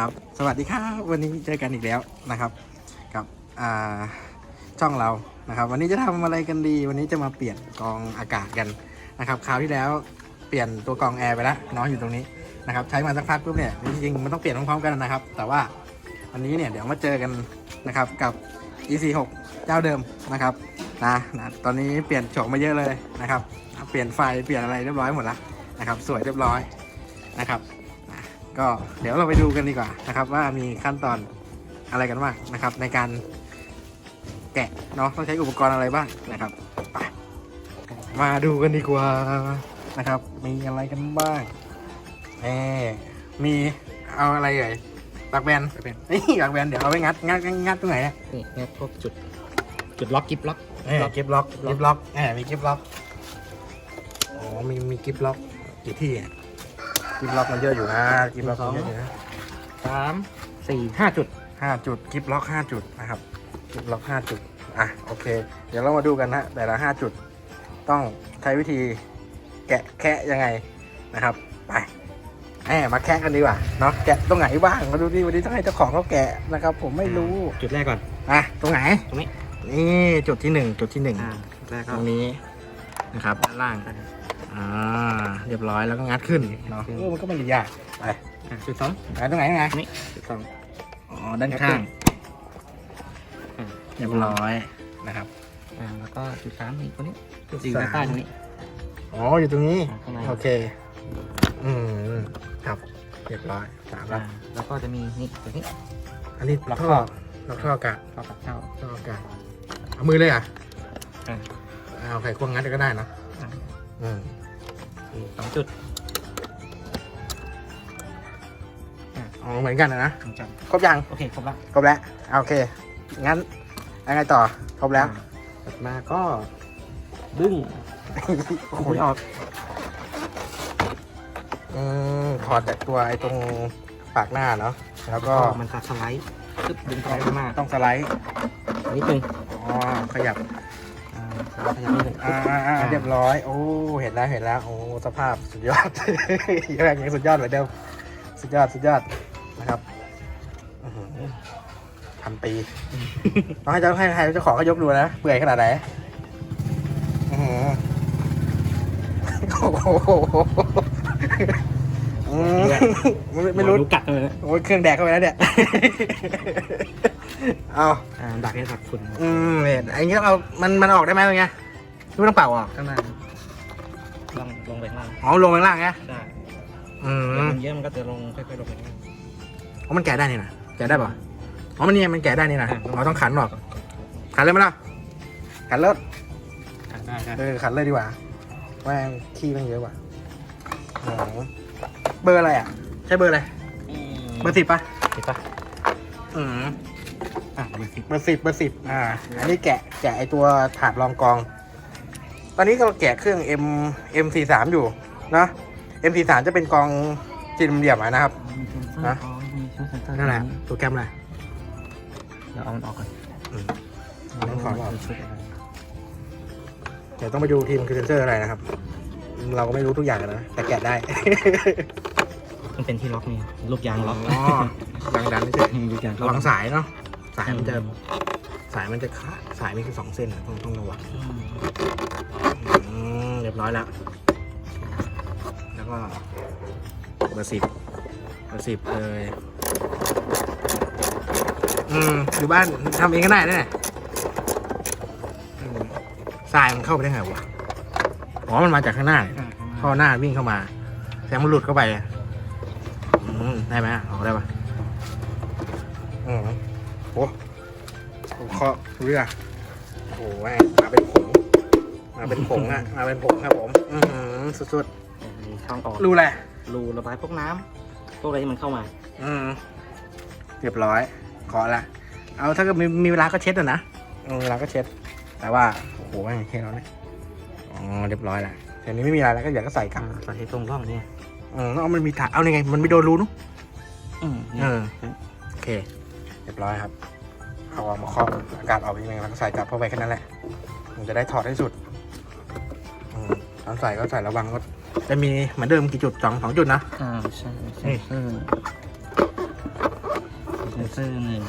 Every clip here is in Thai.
ครับ สวัสดีครับวันนี้เจอกันอีกแล้วนะครับกับช่องเรานะครับ วันนี้จะทำอะไรกันดี วันนี้จะมาเปลี่ยนกองอากาศกันนะครับคราวที่แล้วเปลี่ยนตัวกองแอร์ไปแล้วน้องอยู่ตรงนี้นะครับใช้มาสักพักปุ๊บเนี่ยจริงๆมันต้องเปลี่ยนพร้อมๆกันนะครับ แต่ว่าวันนี้เนี่ยเดี๋ยวมาเจอกันนะครับกับ EC6 เจ้าเดิมนะครับนะนะตอนนี้เปลี่ยนโฉมมาเยอะเลยนะครับ เปลี่ยนไฟเปลี่ยนอะไรเรียบร้อยหมดแล้วนะครับ สวยเรียบร้อยนะครับ ก็เดี๋ยวเราไปดูกันดีกว่านะครับ ว่ามีขั้นตอนอะไรกันบ้างนะครับ ในการแกะเนาะต้องใช้อุปกรณ์อะไรบ้างนะครับไปมาดูกันดีกว่านะครับ มีอะไรกันบ้างเอมีเอาอะไรเอ่ยปากแบนปากแบนนี่ปากแบนเดี๋ยวเอาไปงัดงัดงัดงัดตรงไหนเนี่ยนี่เนี่ยพวกจุดจุดล็อกกิฟล็อกเอ้ยกิฟล็อกกิฟล็อกแหมมีกิฟล็อกอ๋อมีมีกิฟล็อกกี่ที่อะ กิฟล็อกมันเยอะอยู่นะกิฟล็อกมันเยอะอยู่นะสามสี่ห้าจุดห้าจุดกิฟล็อกห้าจุดนะครับกิฟล็อกห้าจุดอะโอเค เดี๋ยวเรามาดูกันนะแต่ละห้าจุด ต้องใช้วิธีแกะแคะยังไงนะครับไปแหมมาแคะกันดีกว่าเนาะแกะตรงไหนบ้างมาดูดิวันนี้ต้องให้เจ้าของเขาแกะนะครับ ผมไม่รู้จุดแรกก่อนอะตรงไหนตรงนี้นี่จุดที่หนึ่งจุดที่หนึ่งอ่าจุดแรกตก็รงนี้นะครับด้านล่างอ่า เรียบร้อยแล้วก็งัดขึ้นเนาะเออมันก็ไม่ได้ยากไปอ่าจุดสองไปตรงไหนตรงไหนนี่จุดสองอ๋อด้านข้างอ่าเรียบร้อยนะครับ อ่าแล้วก็จุดสามนี่ตัวนี้จุดอยู่สาด้านใต้ตรงนี้ อ๋ออยู่ตรงนี้อ่าข้างใน โอเค อืมครับเรียบร้อยสามแล้อ่าวแล้วก็จะมีนี่ตัวนี้อันนี้ล็อกท่ท่ออล็อกท่ออากาศท่อกับเข้า ท่ออากาศเอามือเลยอะอ่าเอาไขควงงัดก็ได้เนอะอ่าอืมอีก สองจุดอ๋อเหมือนกันนะนะสองจุดครบยังโอเคครบละครบแล้วอะโอเค งั้นยังไงต่อครบแล้วอ่าถัดมาก็ดึงโอ้โหคุยออกอืมถอดจากตัวไอ้ตรงปากหน้าเนาะแล้วก็มันจะสไลด์ตึ๊บดึงสไลด์ขึ้นมาต้องสไลด์นิดนึงอ๋อขยับอ่าสไลด์ ขยับนิดนึงอ่าอ่าอ่าเรียบร้อย โอ้ เห็นแล้ว เห็นแล้ว โอ้ สภาพสุดยอดยังยังสุดยอดเหมือนเดิม สุดยอด สุดยอด นะครับอื้อหือพันปีต้องให้เจ้าให้ให้เจ้าของเขายกดูนะ เปื่อยขนาดไหนอื้อหือโอ้โห อืมไม่ไม่รู้ดูกัดเลยนะโอ้ยเครื่องแดกเข้าไปแล้วเนี่ย เอาอ่าดักให้ดักฝุ่นอืมเนี่ยไอ้นี้ต้องเอา มันมันออกได้ไหมตรงเงี้ยไม่ต้องเป่าออกข้างหน้าลงลงไปข้างล่างอ๋อลงไปข้างล่างไงได้อืเดี๋ยวมมันเยอะมันก็จะลงค่อยๆลงไปข้างล่างอ๋อมันแกะได้นี่นะแกะได้ป่ะอ๋อมันเนี่ยมันแกะได้นี่นะอะ อ๋อต้องขันออก ขันเลยไหมล่ะขันเลิศอ่าได้ได้เออขันเลยดีกว่าแม่งขี้แม่งเยอะกว่าอ๋อ เบอร์อะไรอะ ใช่เบอร์อะไร เบอร์สิบป่ะสิบป่ะอืมอะเบอร์สิบเบอร์สิบเบอร์สิบอ่า อันนี้แกะแกะไอตัวถาดรองกอง ตอนนี้ก็แกะเครื่อง M M 4 3 อยู่นะ M 4 3 จะเป็นกองจีนเหลี่ยมอะนะครับมีเซนเซอฮะร์อ๋อมีชุดเซนเซอร์นั่นแหละตัวแกรมอะไรเดี๋ยวเอามันออกก่อนอืมต้องถอดออกชุดอะไรเดี๋ยวต้องไปดูทีมคือเซนเซอร์อะไรนะครับ เราก็ไม่รู้ทุกอย่างนะ แต่แกะได้ มันเป็นที่ล็อกนี่ลูกยางล็อกอ๋อดังดันนี่เฉยลูกยางระวังสายเนาะ สายมันจะ สายมันจะขาดสายมีคือสองเส้นอะต้องต้องระวังอืมอืมเรียบร้อยแล้ว แล้วก็เบอร์สิบเบอร์สิบเลย อืม อยู่บ้านทำเองก็ได้นะเนี่ยอืมทรายมันเข้าไปได้ไงวะ อ๋อมันมาจากข้างหน้าอ่าท่อหน้าวิ่งเข้ามา แสงมันหลุดเข้าไปอะอืมได้ไหมออกได้ปะอืมโอ้โหเคาะเรือโอ้โหแม่งมาเป็นผงมาเป็นผงอะมาเป็นผงครับผม อือหือสุดมีช่องออกๆรูแหละ รูระบายพวกน้ำพวกอะไรที่มันเข้ามา อืมเรียบร้อย ขอละ เอาถ้าเกิดมีมีเวลาก็เช็ดอะนะอืมเวลาก็เช็ด แต่ว่า โอ้โหแม่งเช็ดแล้วเนี่ย อ๋อเรียบร้อยละทีนี้ไม่มีอะไรแล้วก็อยากก็ใส่กลับอ่าใส่ให้ตรงร่องเนี่ยอืมแล้วเอามันมีถาเอายังไง มันไม่โดนรูนุอืมเออโอเค เรียบร้อยครับเอาออกมาเคาะอากาศออกอีกนึงแล้วก็ใส่กลับเข้าไปแค่นั้นแหละมันจะได้ถอดให้สุดอืมตอนใส่ก็ใส่ระวังก็จะมีเหมือนเดิมกี่จุดสองสองจุดนะอ่าใช่ใช่นี่เอออร์หนึ่ง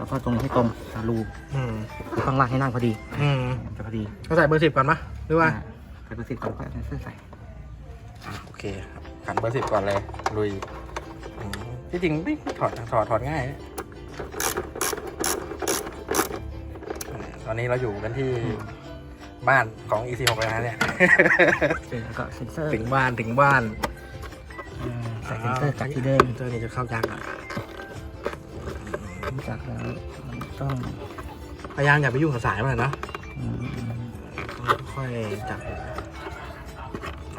แล้วก็ตรงให้ตรงรูอืมข้างล่างให้นั่งพอดีอืมจะพอดีก็ใส่เบอร์สิบก่อนปะหรือว่าอ่ใส่เบอร์สิบก่อนก็เอาเซนเซอร์ใส่อะโอเคครับขันเบอร์สิบก่อนเลยลุยอืมที่จริงไม่ถอดถอดถอดง่ายนะตอนนี้เราอยู่กันที่บ้านของ EC6 แล้วนะเนี่ยแล้วก็เซนเซอร์ ถึงบ้านถึงบ้านอ่าใส่เซนเซอร์จากที่เดิมเซนเซอร์นี่จะเข้ายากหน่อย จากแล้วมันต้องพยายามอย่าไปยุ่งกับสายมันนะอืมค่อยจับ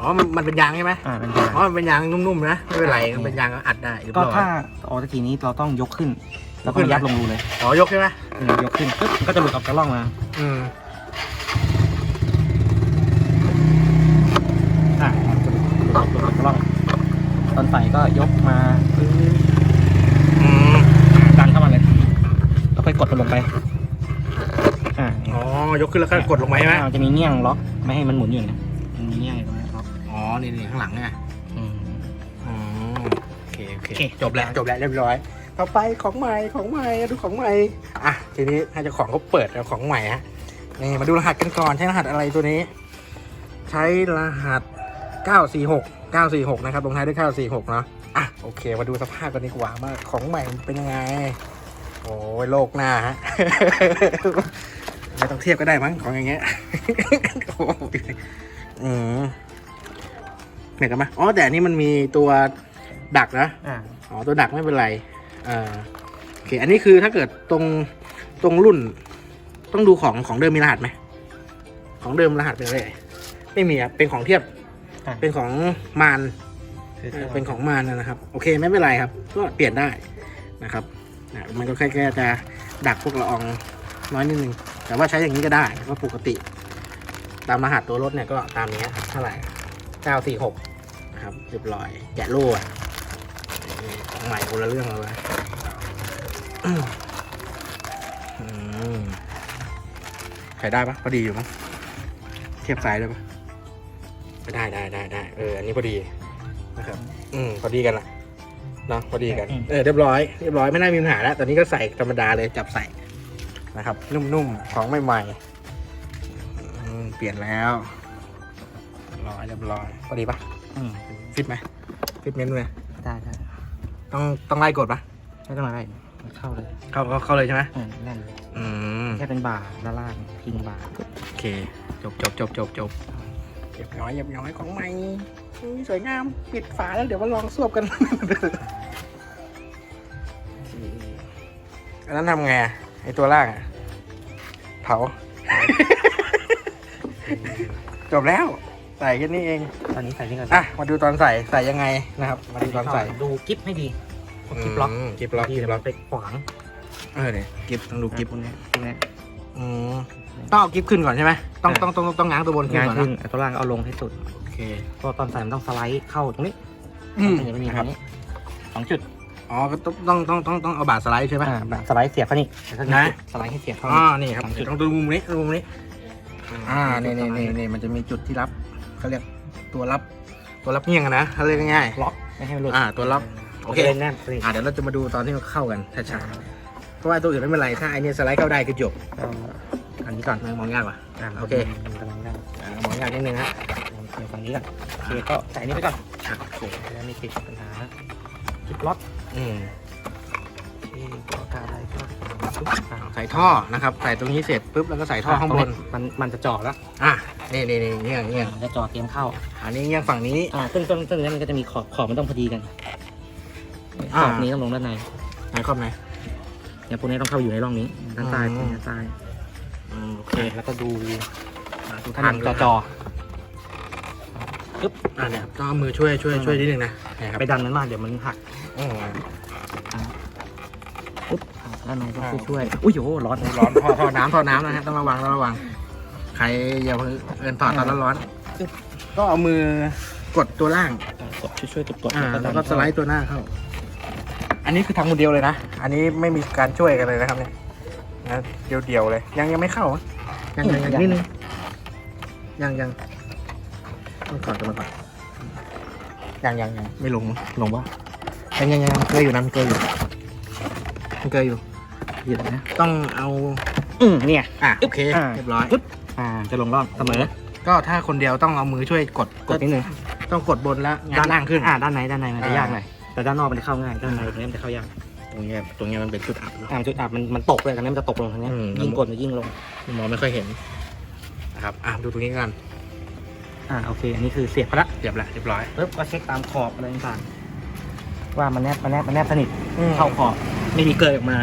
อ๋อ มันมันเป็นยางใช่ไหมอ่าเป็นยาง อ๋อ มันเป็นยางนุ่มๆนะ ไม่เป็นไรมันเป็นยางอัดได้เรียบก็ร้อย ถ้าออกตะกี้นี้เราต้องยกขึ้น แล้วก็ขึ้นไหม ยัดลงรูเลยอ๋อยกใช่ไหมอืมยกขึ้นปึ๊บก็จะหลุดออกจากร่องมาอืม อ่าจะหลุดหลุดออกจากร่องตอนใส่ก็ยกมาปึ๊บ อืม ดันเข้ามาเลย แล้วค่อยก ดมันลงไป อ่าอ๋อ ยกขึ้นแล้วก็กดลงไปใช่ไหมอ่าจะมีเงี้ยงล็อกไม่ให้มันหมุนอยู่นะมันมีเงี้ยงอยู่ตรงนี้ล็อกอ๋อ นี่นี่ข้างหลังไงอืม อ๋อโอเคโอเคโอเค จบแล้ว จบแล้วเรียบร้อย ต่อไปของใหม่ ของใหม่ดูของใหม่ อะ ทีนี้ให้เจ้าของเขาเปิดเอาของใหม่ฮะ นี่มาดูรหัสกันก่อนใช้รหัสอะไรตัวนี้ ใช้รหัส 946 946 นะครับลงท้ายด้วย 946 เนาะ อะ โอเค มาดูสภาพกันดีกว่าว่าของใหม่มันเป็นยังไง โอ้ยโลกหน้าฮะ ไม่ต้องเทียบก็ได้มั้งของอย่างเงี้ยโอ้ยอืมเหมือนกันไหมอ๋อแต่อันนี้มันมีตัวดักนะอ่าอ๋อตัวดักไม่เป็นไรอ่าโอเคอันนี้คือถ้าเกิดตรงตรงรุ่น ต้องดูของของเดิมมีรหัสไหมของเดิมรหัสเป็นอะไรเอ่ยไม่มีอะเป็นของเทียบ อ่าเป็นของมานเป็นของมานนะครับ โอเคไม่เป็นไรครับ ก็เปลี่ยนได้นะครับ นะมันก็แค่แค่จะดักพวกละอองน้อยนิดนึง แต่ว่าใช้อย่างนี้ก็ได้ก็ปกติ ตามรหัสตัวรถเนี่ยก็ตามนี้ครับเท่าไหร่เก้าสี่หกนะครับเรียบร้อยแกะโล่อะนี่ของใหม่คนละเรื่องเลยอืมใช้ได้ปะพอดีอยู่มั้งเทียบสายได้ปะได้ได้ได้ได้เอออันนี้พอดีนะครับ อืมพอดีกันละ เนาะพอดีกันอืมเออเรียบร้อยเรียบร้อยไม่น่ามีปัญหาแล้วตอนนี้ก็ใส่ธรรมดาเลยจับใส่นะครับ นุ่มๆของใหม่ๆอืมเปลี่ยนแล้วร้อยเรียบร้อยพอดีปะอืมฟิตไหมฟิตเมนต์ไหมได้ได้ต้องต้องไล่กดปะไม่ต้องอะไรเข้าเลยเข้าเข้าเข้าเลยใช่ไหมอืมแน่นเลยอืมแค่เป็นบ่าด้านล่างพิงบ่าโอเค จบจบจบจบจบเรียบร้อยเรียบร้อยของใหม่อุ๊ยสวยงามปิดฝาแล้วเดี๋ยวมาลองสวบกัน อันนั้นทำไงอะไอตัวล่างอะเผา จบแล้ว ใส่แค่นี้เอง ตอนนี้ใส่นี่ก่อนอะมาดูตอนใส่ใส่ยังไงนะครับ มาดูตอนใส่ดูกิฟให้ดีกิฟล็อกมกิฟล็อกที่กิฟล็อก ไปขวาง เออเนี่ยกิฟต้องดูกิฟพวกเนี้ยพวกเนี้ยอืมต้องเอากิฟขึ้นก่อนใช่ไหมต้องอ่าต้องต้องต้องง้างตัวบนขึ้นงานก่อนขึ้นนะเอาตัวล่างเอาลงให้สุดโอเค เพราะตอนใส่มันต้องสไลด์เข้าตรงนี้อืม มันจะไม่มีนะตครรับงนี้สองจุด อ๋อก็ต้องต้องต้องต้องต้องเอาบาดสไลด์ใช่ไหมอ่าแบบสไลด์เสียบเข้านี่แล้วก็นะ สไลด์ให้เสียบเข้าอ๋อ นี่นี่ครับสองจุดต้องดูมุมนี้ดูมุมนี้ อ่านี่นี่นี่นี่มันจะมีจุดที่รับเขาเรียกตัวรับตัวรับเงี่ยงอะนะเขาเรียกง่ายล็อกไม่ให้มันหลุดๆอ่า ตัวรับ โอเคเล่นแน่นสิอ่าเดี๋ยวเราจะมาดูตอนที่มันเข้ากันช้าๆเพราะว่าตัวอื่นไม่เป็นไร ถ้าไอเนี้ยสไลด์เข้าได้คือจบเอาอันนี้ก่อนมองยากว่ะอ่าโอเคมันกำลังได้อ่ามองยากนิดนึงฮะเดี๋ยวฝั่งนี้ก่อนโอเคก็ใส่อันนี้ไปก่อนอะโอเคแล้วไม่ติดปัญหา จุดล็อกอืมโอเคก็กาได้ก็ปุ๊บอ่าใส่ท่อนะครับ ใส่ตรงนี้เสร็จปุ๊บแล้วก็ใส่ท่อข้างบน มันมันจะจ่อแล้วอะนี่นี่นี่เงี้ยงเงี้ยงจะจ่อเตรียมเข้าอันนี้เงี้ยงฝั่งนี้ อ่าซึ่งซึ่งซึ่งเนี้ยมันก็จะมีขอบขอบมันต้องพอดีกันอ่าขอบนี้ต้องลงด้านในไหนครอบไหน เนี่ยพวกนี้ต้องเข้าอยู่ในร่องนี้ด้านใต้อืมตรงนี้ด้านใต้อืมโอโอเคเคแล้วก็ดูอะดูถ้าทามังนจจ่ออจจ่ออปึ๊บอะเนี่ยต้องเอามือช่วยช่วยช่วยนิดนึงนะนะครับ ไปดันมันมากเดี๋ยวมันหักอืม ปุ๊บอ่าด้านในก็ช่วยๆอุ้ยโหร้อนร้อนท่อท่อน้ำท่อน้ำนะฮะต้องระวังต้องระวัง ใครอย่าเพิ่งเอินถอดตอนร้อนๆก็เอามือกดตัวล่างกดช่วยๆกดกดอ่าแล้วก็สไลด์ตัวหน้าเข้า อันนี้คือทำคนเดียวเลยนะ อันนี้ไม่มีการช่วยกันเลยนะครับเนี่ยนะเดียวๆเลย ยังยังไม่เข้าอะยังยังยังนิดนึงยังยังต้องถอดกันมาก่อนยังยังยังไม่ลงมั้งลงปะ ยังยังยังเกยอยู่นะมันเกยอยู่มันเกยอยู่เดี๋ยวนะต้องเอาอืมเนี่ย อะโอเคอ่า เรียบร้อยปึ๊บอ่าจะลงร่องเสมอ ก็ถ้าคนเดียวต้องเอามือช่วยกดกดนิดนึงต้องกดบนแล้วงานล่างขึ้น อ่าด้านในด้านในมันจะอ่าย ยากหน่อยแต่ด้านนอกมันจะเข้าง่ายด้านในตรงนี้มันจะเข้ายากตรงเนี้ยตรงเนี้ยมันเป็นจุดอับเนอะ อ่าจุดอับมันมันตกเลยตรงนี้มันจะตกลงทางเนี้ยอืม ยิ่งกดมันยิ่งลงมองไม่ค่อยเห็นนะครับอะดูตรงนี้กันอ่าโอเค อันนี้คือเสียบไปละเรียบละเรียบร้อยปึ๊บก็เช็คตามขอบอะไรต่างๆ ว่ามันแนบมันแนบมันแนบสนิทเข้าเข้าขอบไม่มีเกยออกมา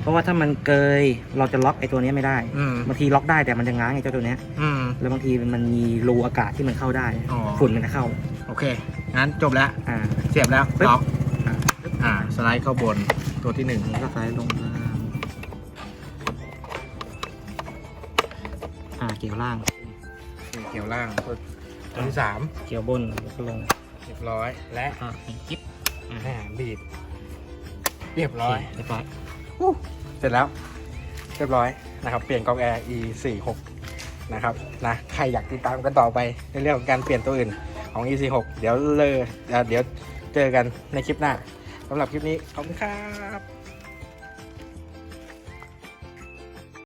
เพราะว่าถ้ามันเกยเราจะล็อกไอ้ตัวนี้ไม่ได้อืมบางทีล็อกได้แต่มันจะง้างไอ้เจ้าตัวเนี้ยอืม แล้วบางทีมันมีรูอากาศที่มันเข้าได้อ๋อ ฝุ่นมันจะเข้าโอเค งั้นจบแล้ว อ่า เสียบแล้วปึ๊บ ล็อกอ่าอ่า สไลด์เข้าบนตัวที่หนึ่งอันนี้ก็ซ้ายลงมาอ่าเกี่ยวล่างเกี่ยวล่างตัวตัวที่สามเกี่ยวบนแล้วก็ลงเรียบร้อยและ อ่าจิ๊บอ่าอ่า บีบเรียบร้อย เรียบร้อยเสร็จแล้ว เรียบร้อยนะครับ เปลี่ยนกองแอร์ e 4 6นะครับนะใครอยากติดตามกันต่อไปในเรื่องของการเปลี่ยนตัวอื่นของ e 4 6เดี๋ยวเลยเอ่อเดี๋ยวเจอกันในคลิปหน้าสำหรับคลิปนี้ขอบคุณครับ